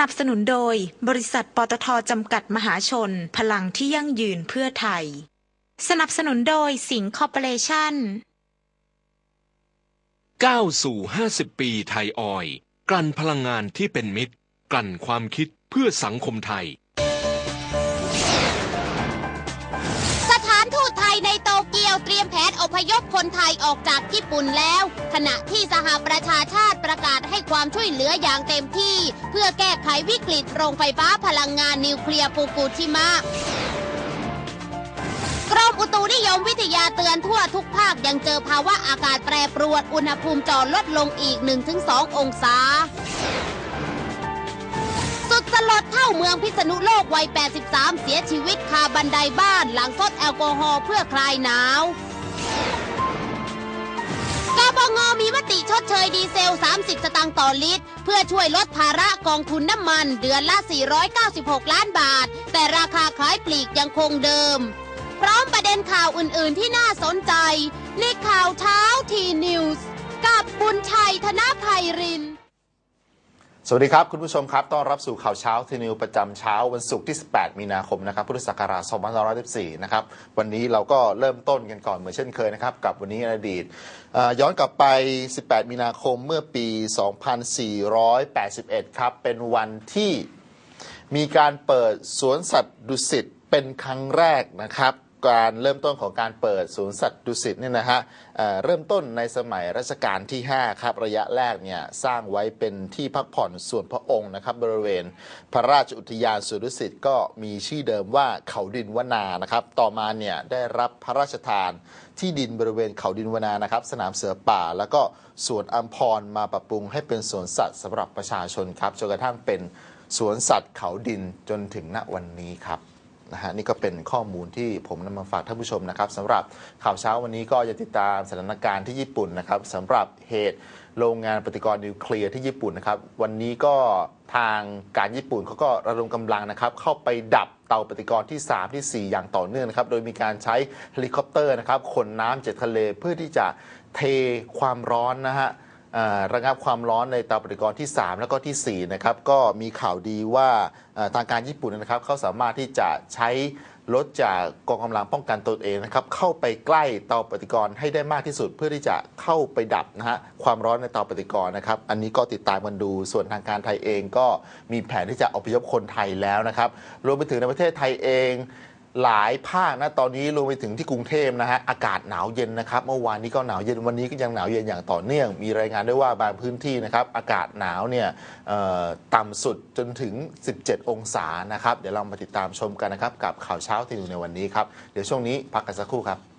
นับสนุนโดย บริษัทปตทจำกัดมหาชน พลังที่ยั่งยืนเพื่อไทย สนับสนุนโดยสิงห์คอร์ปอเรชั่นก้าวสู่ 50 ปีไทยออย กลั่นพลังงานที่เป็นมิตร กลั่นความคิดเพื่อสังคมไทย เตรียมแผนอพยพคนไทยออกจากญี่ปุ่นแล้ว ขณะที่สหประชาชาติประกาศให้ความช่วยเหลืออย่างเต็มที่ เพื่อแก้ไขวิกฤตโรงไฟฟ้าพลังงานนิวเคลียร์ฟูกุชิมะกรมอุตุนิยมวิทยาเตือนทั่วทุกภาคยังเจอภาวะอากาศแปรปรวนอุณหภูมิจอลดลงอีก 1-2 องศาสุดส ลดเท่าเมืองพิษณุโลกวัย 83 เสียชีวิตคาบันไดบ้านหลังซดแอลกอฮอล์เพื่อคลายหนาวกบงมีมติชดเชยดีเซล 30 สตางค์ต่อลิตร เพื่อช่วยลดภาระกองทุนน้ำมันเดือนละ 496 ล้านบาท แต่ราคาขายปลีกยังคงเดิม พร้อมประเด็นข่าวอื่น ๆ ที่น่าสนใจ ในข่าวเช้าทีนิวส์กับบุญชัยธนภัยริน สวัสดีครับ คุณผู้ชมครับ ต้อนรับสู่ข่าวเช้าทีนิวประจำเช้าวันศุกร์ที่ 18 มีนาคมนะครับพุทธศักราช2514นะครับวันนี้เราก็เริ่มต้นกันก่อนเหมือนเช่นเคยนะครับ กับวันนี้อดีต ย้อนกลับไป 18 มีนาคมเมื่อปี 2481 ครับ เป็นวันที่มีการเปิดสวนสัตว์ดุสิตเป็นครั้งแรกนะครับ การเริ่มต้นของการเปิดสวนสัตว์ดุสิตเนี่ยนะฮะเเริ่มต้นในสมัยรัชกาลที่ 5 ครับ ระยะแรกเนี่ยสร้างไว้เป็นที่พักผ่อนส่วนพระองค์นะครับบริเวณ พระราชอุทยานสวนดุสิตก็มีชื่อเดิมว่าเขาดินวนานะครับ ต่อมาเนี่ยได้รับพระราชทานที่ดินบริเวณเขาดินวนานะครับ สนามเสือป่า แล้วก็สวนอัมพรมาปรับปรุงให้เป็นสวนสัตว์สำหรับประชาชนครับจนกระทั่งเป็นสวนสัตว์เขาดินจนถึงณวันนี้ครับ นะฮะนี่ก็เป็นข้อมูลที่ผมนำมาฝากท่านผู้ชมนะครับสำหรับข่าวเช้าวันนี้ก็จะติดตามสถานการณ์ที่ญี่ปุ่นนะครับสำหรับเหตุโรงงานปฏิกรณ์นิวเคลียร์ที่ญี่ปุ่นนะครับ วันนี้ก็ทางการญี่ปุ่นเขาก็ระดมกำลังนะครับ เข้าไปดับเตาปฏิกรณ์ที่ 3 ที่ 4 อย่างต่อเนื่องนะครับ โดยมีการใช้เฮลิคอปเตอร์นะครับขนน้ำจากทะเลเพื่อที่จะเทความร้อนนะฮะ ระงับความร้อนในเตาปฏิกรณ์ที่ 3 แล้วก็ทีสี่ 4 นะครับ ก็มีข่าวดีว่าทางการญี่ปุ่นนะครับเขาสามารถที่จะใช้รถจากกองกำลังป้องกันตนเองนะครับเข้าไปใกล้เตาปฏิกรณ์ให้ได้มากที่สุด เพื่อที่จะเข้าไปดับนะฮะความร้อนในเตาปฏิกรณ์นะครับ อันนี้ก็ติดตามกันดูส่วนทางการไทยเองก็มีแผนที่จะอพยพคนไทยแล้วนะครับ รวมไปถึงในประเทศไทยเอง หลายภาคนะตอนนี้รวมไปถึงที่กรุงเทพนะฮะอากาศหนาวเย็นนะครับเมื่อวานนี้ก็หนาวเย็นวันนี้ก็ยังหนาวเย็นอย่างต่อเนื่อง มีรายงานด้วยว่าบางพื้นที่นะครับอากาศหนาวเนี่ยต่ำสุดจนถึง 17 องศานะครับ เดี๋ยวเรามาติดตามชมกันนะครับ กับข่าวเช้าที่อยู่ในวันนี้ครับ เดี๋ยวช่วงนี้พักกันสักครู่ครับ